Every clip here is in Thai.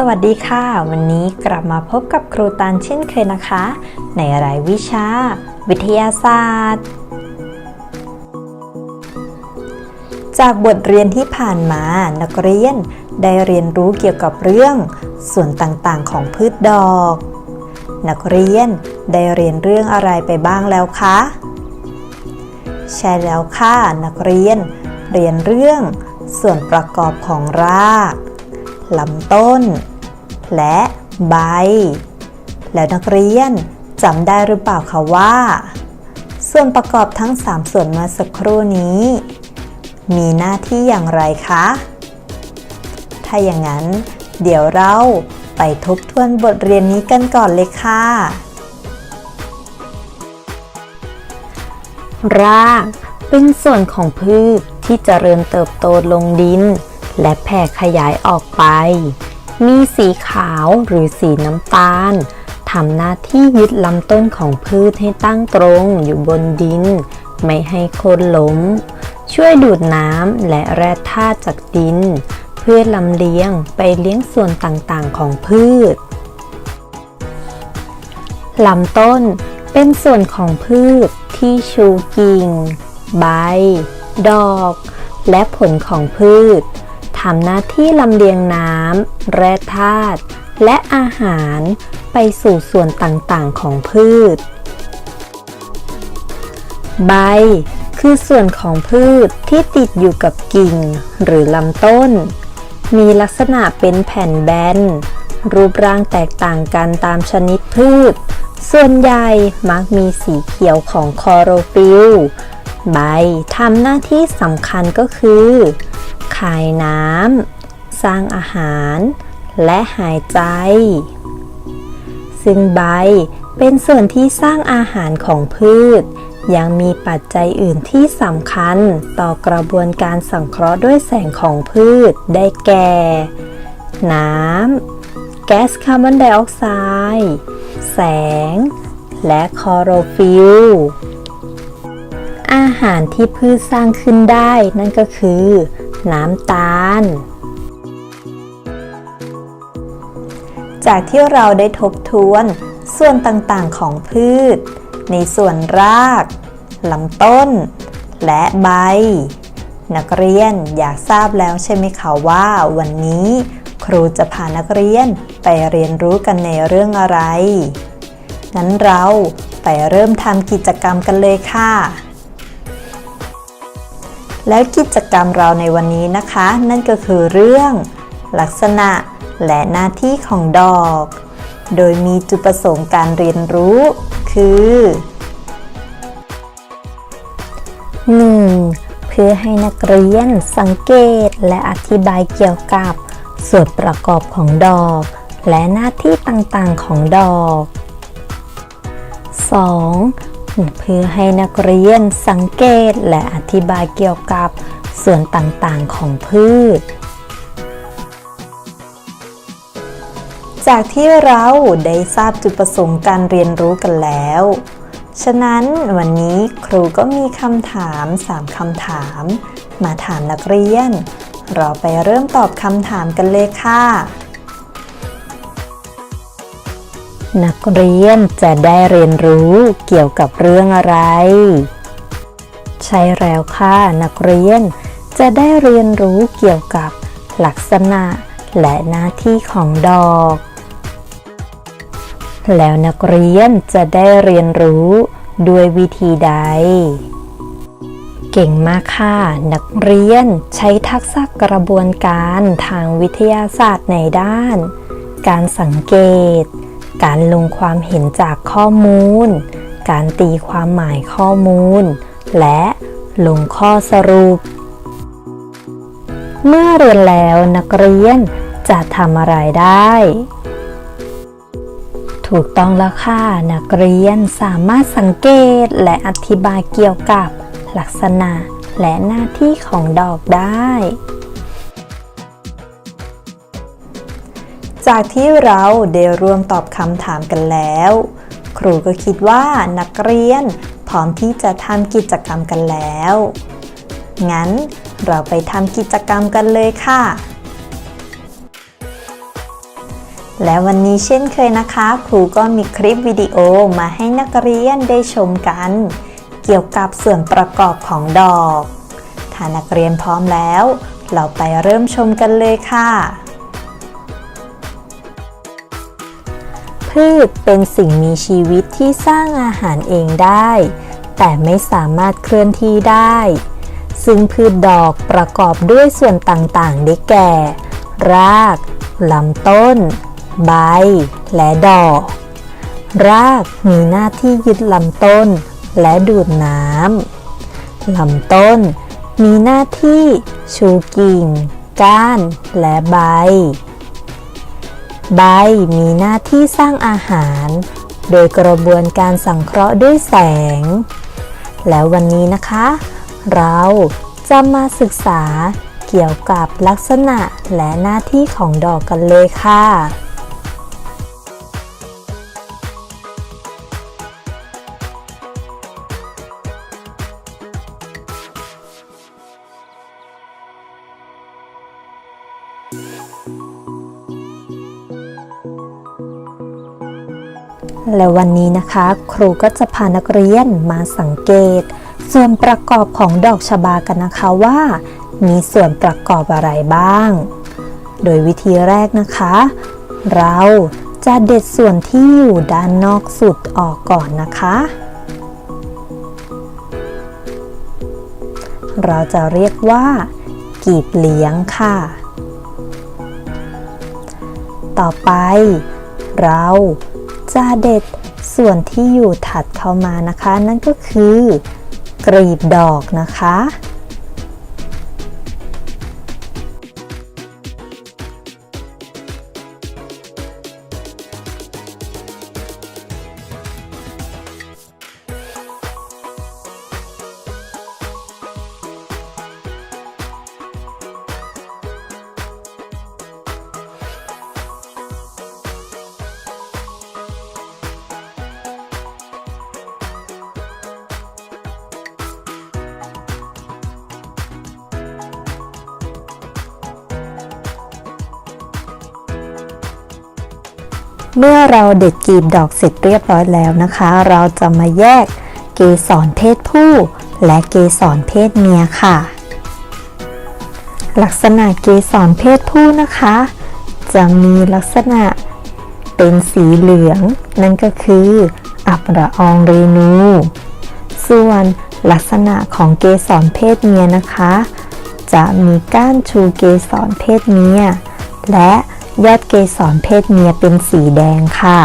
สวัสดีค่ะ วันนี้กลับมาพบกับครูตานเช่นเคยนะคะ ในรายวิชา วิทยาศาสตร์ จากบทเรียนที่ผ่านมานักเรียนได้เรียนรู้เกี่ยวกับเรื่อง ส่วนต่างๆของพืชดอก นักเรียนได้เรียนเรื่องอะไรไปบ้างแล้วคะใช่แล้วค่ะนักเรียน เรียนเรื่อง ส่วนประกอบของราก ลำต้น และใบ แล้วนักเรียนจำได้หรือเปล่าคะว่า ส่วนประกอบทั้ง 3 ส่วนมื่อสักครู่นี้ มีหน้าที่อย่างไรคะ ถ้าอย่างนั้น เดี๋ยวเราไปทบทวนบทเรียนนี้กันก่อนเลยค่ะ รากเป็นส่วนของพืชที่เจริญเติบโตลงดิน และแผ่ขยายออกไป มีสีขาวหรือสีน้ำตาลทำหน้าที่ยึดลำต้นของพืชให้ตั้งตรงอยู่บนดิน ไม่ให้โค่นล้ม ช่วยดูดน้ำและแร่ธาตุจากดิน เพื่อลำเลียงไปเลี้ยงส่วนต่างๆของพืชลำต้นเป็นส่วนของพืชที่ชูกิ่ง ใบ ดอก และผลของพืช ทำหน้าที่ลำเลียงน้ำแร่ธาตุและอาหารไปสู่ส่วนต่างๆของพืช ใบ คือส่วนของพืชที่ติดอยู่กับกิ่งหรือลำต้น มีลักษณะเป็นแผ่นแบน รูปร่างแตกต่างกันตามชนิดพืช ส่วนใหญ่มักมีสีเขียวของคลอโรฟิลล ใบทำหน้าที่สำคัญก็คือ ขายน้ำสร้างอาหาร และหายใจ ซึ่งใบเป็นส่วนที่สร้างอาหารของพืช ยังมีปัจจัยอื่นที่สำคัญต่อกระบวนการสังเคราะห์ด้วยแสงของพืชได้แก่ น้ำ แก๊สคาร์บอนไดออกไซด์ แสง และคลอโรฟิลล์ อาหารที่พืชสร้างขึ้นได้นั่นก็คือ น้ำตาล จากที่เราได้ทบทวน ส่วนต่างๆของพืช ในส่วนรากลำต้น และใบ นักเรียนอยากทราบแล้วใช่ไหมคะว่าวันนี้ครูจะพานักเรียนไปเรียนรู้กันในเรื่องอะไร งั้นเราไปเริ่มทำกิจกรรมกันเลยค่ะ แล้วกิจกรรมเราในวันนี้นะคะ นั่นก็คือเรื่อง ลักษณะและหน้าที่ของดอก โดยมีจุดประสงค์การเรียนรู้ คือ 1. เพื่อให้นักเรียนสังเกตและอธิบายเกี่ยวกับ ส่วนประกอบของดอก และหน้าที่ต่างๆของดอก 2. เพื่อให้นักเรียนสังเกตและอธิบายเกี่ยวกับส่วนต่างๆของพืช จากที่เราได้ทราบจุดประสงค์การเรียนรู้กันแล้ว ฉะนั้นวันนี้ครูก็มีคำถาม 3คำถาม มาถามนักเรียน เราไปเริ่มตอบคำถามกันเลยค่ะ นักเรียนจะได้เรียนรู้เกี่ยวกับเรื่องอะไร ใช่แล้วค่ะนักเรียนจะได้เรียนรู้เกี่ยวกับลักษณะและหน้าที่ของดอก แล้วนักเรียนจะได้เรียนรู้ด้วยวิธีใด เก่งมากค่ะ นักเรียนใช้ทักษะกระบวนการทางวิทยาศาสตร์ในด้าน การสังเกต การลงความเห็นจากข้อมูล การตีความหมายข้อมูล และลงข้อสรุป เมื่อเรียนแล้วนักเรียนจะทำอะไรได้ ถูกต้องแล้วค่ะ นักเรียนสามารถสังเกตและอธิบายเกี่ยวกับลักษณะและหน้าที่ของดอกได้ จากที่เราได้ร่วมตอบคำถามกันแล้ว ครูก็คิดว่านักเรียนพร้อมที่จะทำกิจกรรมกันแล้ว งั้นเราไปทำกิจกรรมกันเลยค่ะ และวันนี้เช่นเคยนะคะ ครูก็มีคลิปวิดีโอมาให้นักเรียนได้ชมกัน เกี่ยวกับส่วนประกอบของดอก ถ้านักเรียนพร้อมแล้ว เราไปเริ่มชมกันเลยค่ะ พืชเป็นสิ่งมีชีวิตที่สร้างอาหารเองได้ แต่ไม่สามารถเคลื่อนที่ได้ ซึ่งพืชดอกประกอบด้วยส่วนต่างๆ ได้แก่ รากลำต้น ใบ และดอก รากมีหน้าที่ยึดลำต้น และดูดน้ำลำต้นมีหน้าที่ชูกิ่ง ก้าน และใบ ใบมีหน้าที่สร้างอาหาร โดยกระบวนการสังเคราะห์ด้วยแสง แล้ววันนี้นะคะ เราจะมาศึกษาเกี่ยวกับลักษณะและหน้าที่ของดอกกันเลยค่ะ และวันนี้นะคะ ครูก็จะพานักเรียนมาสังเกต ส่วนประกอบของดอกชบากันนะคะว่า มีส่วนประกอบอะไรบ้าง โดยวิธีแรกนะคะ เราจะเด็ดส่วนที่อยู่ด้านนอกสุดออกก่อนนะคะ เราจะเรียกว่า กีบเลี้ยงค่ะ ต่อไป เรา จะเด็ดส่วนที่อยู่ถัดเข้ามานะคะ นั่นก็คือกรีบดอกนะคะ เมื่อเราเด็ดกีบดอกเสร็จเรียบร้อยแล้วนะคะ เราจะมาแยกเกสรเพศผู้ และเกสรเพศเมียค่ะ ลักษณะเกสรเพศผู้นะคะ จะมีลักษณะเป็นสีเหลือง นั่นก็คือ อับระอองเรนู ส่วนลักษณะของเกสรเพศเมียนะคะ จะมีก้านชูเกสรเพศเมีย และ ยอดเกสรเพศเมียเป็นสีแดงค่ะ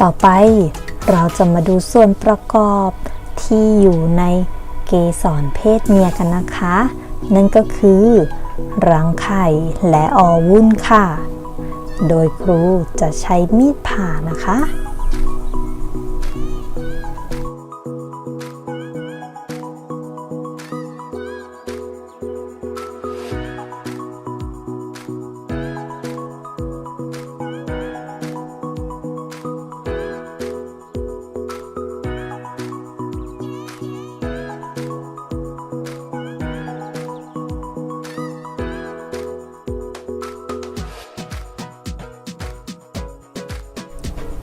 ต่อไปเราจะมาดูส่วนประกอบที่อยู่ในเกสรเพศเมียกันนะคะ นั่นก็คือรังไข่และออวุ้นค่ะ โดยครูจะใช้มีดผ่านะคะ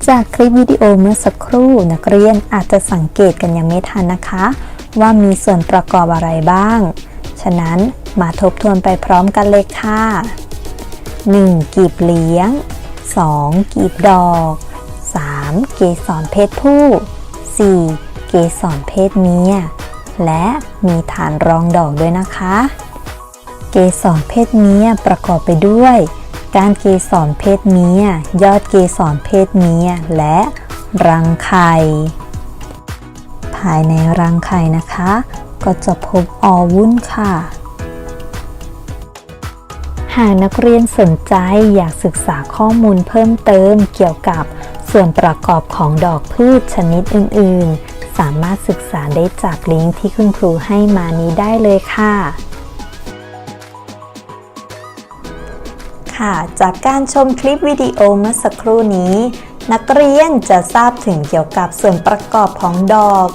จากคลิปวิดีโอเมื่อสักครู่นักเรียนอาจจะสังเกตกันยังไม่ทันนะคะ ว่ามีส่วนประกอบอะไรบ้าง ฉะนั้นมาทบทวนไปพร้อมกันเลยค่ะ 1. กีบเลี้ยง 2. กีบดอก 3. เกสรเพศผู้ 4. เกสรเพศเมีย และมีฐานรองดอกด้วยนะคะ เกสรเพศเมียประกอบไปด้วย การเกสรเพศเมียยอดเกสรเพศเมียและรังไข่ภายในรังไข่นะคะ ก็จะพบอวุ้นค่ะ หากนักเรียนสนใจอยากศึกษาข้อมูลเพิ่มเติมเกี่ยวกับส่วนประกอบของดอกพืชชนิดอื่น ๆ สามารถศึกษาได้จากลิงก์ที่คุณครูให้มานี้ได้เลยค่ะ ค่ะ จากการชมคลิปวิดีโอเมื่อสักครู่นี้ นักเรียนจะทราบถึงเกี่ยวกับส่วนประกอบของดอก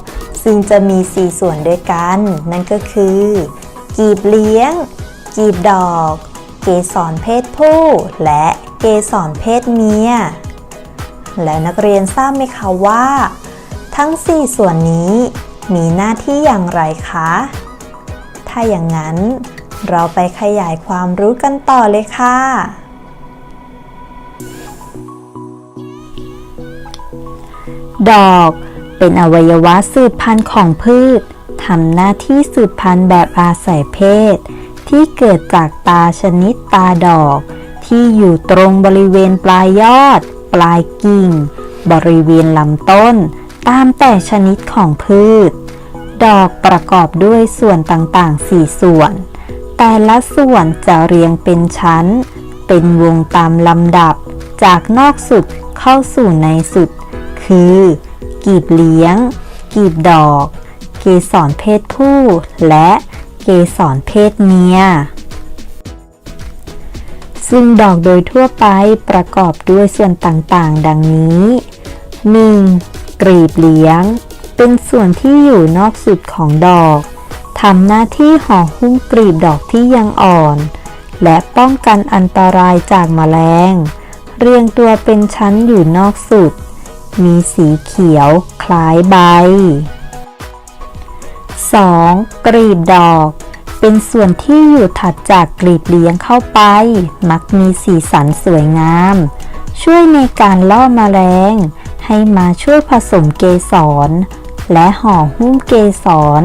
ซึ่งจะมี 4 ส่วนด้วยกัน นั่นก็คือ กีบเลี้ยง กีบดอก เกสรเพศผู้ และเกสรเพศเมีย แล้วนักเรียนทราบไหมคะว่า ทั้ง 4 ส่วนนี้มีหน้าที่อย่างไรคะ ถ้าอย่างนั้น เราไปขยายความรู้กันต่อเลยค่ะ ดอกเป็นอวัยวะสืบพันธุ์ของพืชทำหน้าที่สืบพันธุ์แบบอาศัยเพศ ที่เกิดจากตาชนิดตาดอก ที่อยู่ตรงบริเวณปลายยอด ปลายกิ่ง บริเวณลำต้น ตามแต่ชนิดของพืช ดอกประกอบด้วยส่วนต่างๆ 4 ส่วน แต่ละส่วนจะเรียงเป็นชั้น เป็นวงตามลำดับ จากนอกสุดเข้าสู่ในสุด คือ กีบเลี้ยง กีบดอก เกสรเพศผู้ และเกสรเพศเมีย ซึ่งดอกโดยทั่วไปประกอบด้วยส่วนต่างๆ ดังนี้ 1. กรีบเลี้ยง เป็นส่วนที่อยู่นอกสุดของดอก ทำหน้าที่ห่อหุ้มกรีบดอกที่ยังอ่อน และป้องกันอันตรายจากแมลง เรียงตัวเป็นชั้นอยู่นอกสุด มีสีเขียวคล้ายใบ 2. กรีบดอก เป็นส่วนที่อยู่ถัดจากกรีบเลี้ยงเข้าไป มักมีสีสันสวยงาม ช่วยในการล่อแมลง ให้มาช่วยผสมเกสร และห่อหุ้มเกสร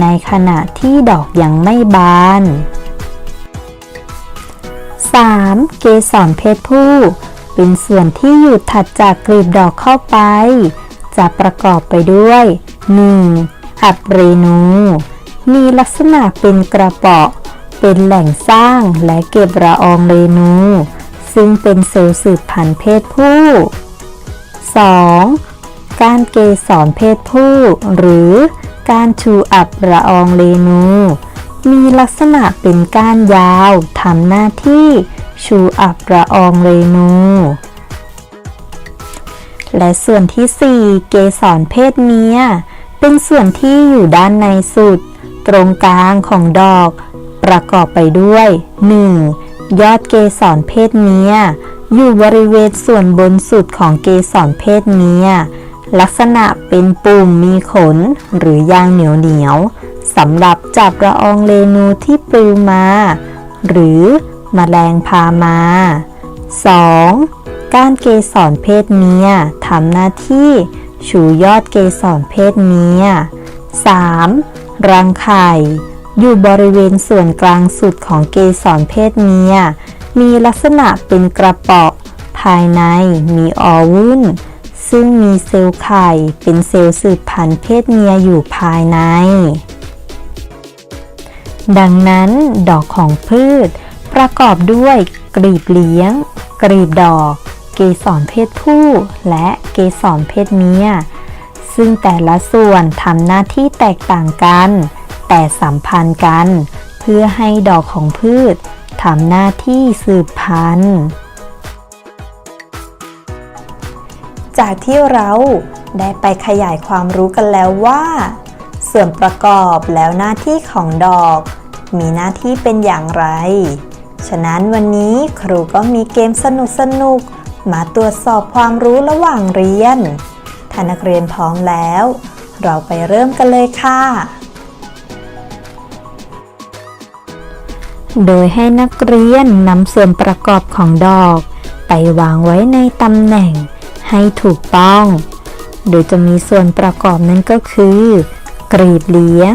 ในขณะที่ดอกยังไม่บาน 3. เกสรเพศผู้ เป็นส่วนที่อยู่ถัดจากกลีบดอกเข้าไป จะประกอบไปด้วย 1. อับเรนู มีลักษณะเป็นกระเปาะ เป็นแหล่งสร้างและเก็บละอองเรนู ซึ่งเป็นเซลล์สืบพันธุ์เพศผู้ 2. การเกสรเพศผู้ หรือ การชูอับละอองเรนู มีลักษณะเป็นก้านยาวทำหน้าที่ชูอับละอองเรนู และส่วนที่ 4 เกสรเพศเมีย เป็นส่วนที่อยู่ด้านในสุด ตรงกลางของดอก ประกอบไปด้วย 1. ยอดเกสรเพศเมีย อยู่บริเวณส่วนบนสุดของเกสรเพศเมีย ลักษณะเป็นปุ่มมีขนหรือยางเหนียวเหนียวสำหรับจับละอองเรนูที่ปลิวมา หรือมแมลงพามา 2. ก้านเกสรเพศเมียทำหน้าที่ชูยอดเกสรเพศเมีย 3. รังไข่ อยู่บริเวณส่วนกลางสุดของเกสรเพศเมีย มีลักษณะเป็นกระเปาะ ภายในมีออวุ้น ซึ่งมีเซลล์ไข่เป็นเซลล์สืบพันธุ์เพศเมียอยู่ภายใน ดังนั้นดอกของพืช ประกอบด้วยกลีบเลี้ยง กลีบดอก เกสรเพศผู้ และเกสรเพศเมีย ซึ่งแต่ละส่วนทำหน้าที่แตกต่างกัน แต่สัมพันธ์กัน เพื่อให้ดอกของพืชทำหน้าที่สืบพันธุ์ จากที่เราได้ไปขยายความรู้กันแล้วว่า ส่วนประกอบแล้วหน้าที่ของดอก มีหน้าที่เป็นอย่างไร ฉะนั้นวันนี้ครูก็มีเกมสนุกๆมาตรวจสอบความรู้ระหว่างเรียน ถ้านักเรียนพร้อมแล้ว เราไปเริ่มกันเลยค่ะ โดยให้นักเรียนนำส่วนประกอบของดอก ไปวางไว้ในตำแหน่ง ให้ถูกต้อง โดยจะมีส่วนประกอบนั้นก็คือ กรีบเลี้ยง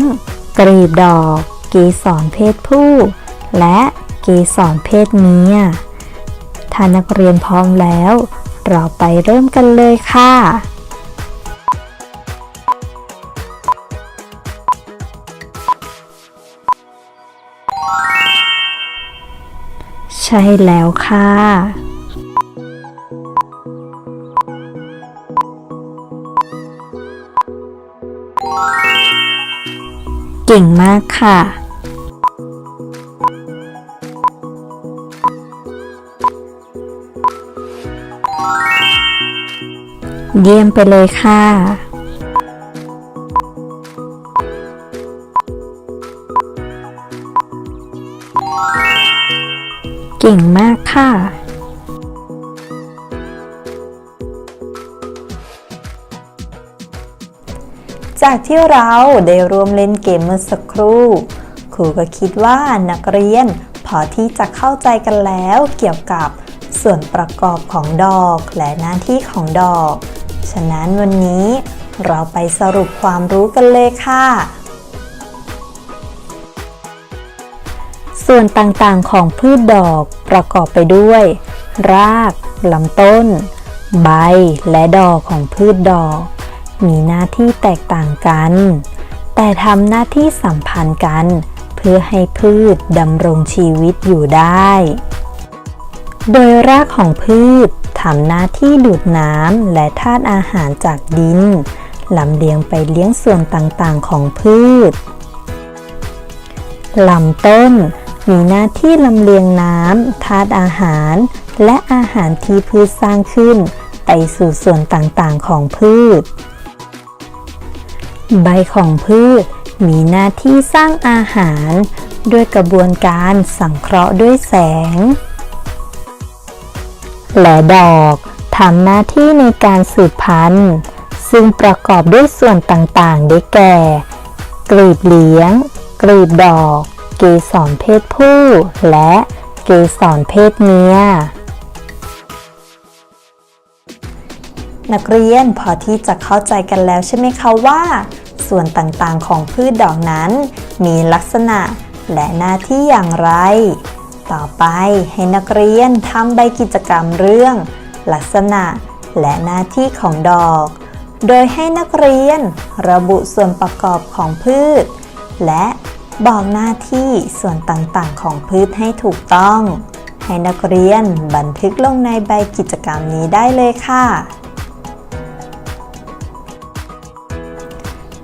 กรีบดอก เกสรเพศผู้ และเกสรเพศเมีย ถ้านักเรียนพร้อมแล้ว เราไปเริ่มกันเลยค่ะใช่แล้วค่ะ ก่งมากค่ะเยี่ยมไปเลยค่ะ จากที่เราได้ร่วมเล่นเกมเมื่อสักครู่ ครูก็คิดว่านักเรียนพอที่จะเข้าใจกันแล้วเกี่ยวกับส่วนประกอบของดอกและหน้าที่ของดอก ฉะนั้นวันนี้เราไปสรุปความรู้กันเลยค่ะ ส่วนต่างๆของพืชดอกประกอบไปด้วย รากลำต้น ใบและดอกของพืชดอก มีหน้าที่แตกต่างกัน แต่ทำหน้าที่สัมพันธ์กัน เพื่อให้พืชดำรงชีวิตอยู่ได้ โดยรากของพืชทำหน้าที่ดูดน้ำและธาตุอาหารจากดินลำเลียงไปเลี้ยงส่วนต่างๆของพืชลำต้นมีหน้าที่ลำเลียงน้ำธาตุอาหาร และอาหารที่พืชสร้างขึ้น ไปสู่ส่วนต่างๆของพืช ใบของพืชมีหน้าที่สร้างอาหาร ด้วยกระบวนการสังเคราะห์ด้วยแสง และดอกทำหน้าที่ในการสืบพันธุ์ ซึ่งประกอบด้วยส่วนต่างๆ ได้แก่ กลีบเลี้ยง กลีบดอก เกสรเพศผู้ และเกสรเพศเมีย นักเรียนพอที่จะเข้าใจกันแล้วใช่ไหมคะว่า ส่วนต่างๆของพืชดอกนั้น มีลักษณะและหน้าที่อย่างไร ต่อไปให้นักเรียนทำใบกิจกรรมเรื่อง ลักษณะและหน้าที่ของดอก โดยให้นักเรียนระบุส่วนประกอบของพืช และบอกหน้าที่ส่วนต่างๆของพืชให้ถูกต้อง ให้นักเรียนบันทึกลงในใบกิจกรรมนี้ได้เลยค่ะ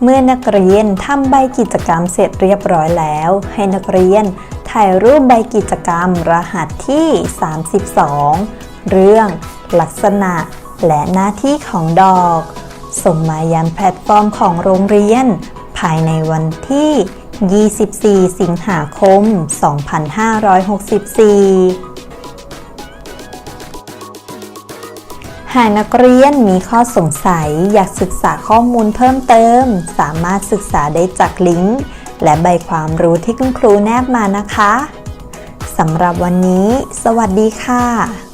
เมื่อนักเรียนทำใบกิจกรรมเสร็จเรียบร้อยแล้ว ให้นักเรียนถ่ายรูปใบกิจกรรมรหัสที่ 32 เรื่อง ลักษณะ และหน้าที่ของดอก ส่งมายังแพลตฟอร์มของโรงเรียน ภายในวันที่ 24 สิงหาคม 2564 หากนักเรียนมีข้อสงสัยอยากศึกษาข้อมูลเพิ่มเติม สามารถศึกษาได้จากลิงก์ และใบความรู้ที่คุณครูแนบมานะคะ สำหรับวันนี้ สวัสดีค่ะ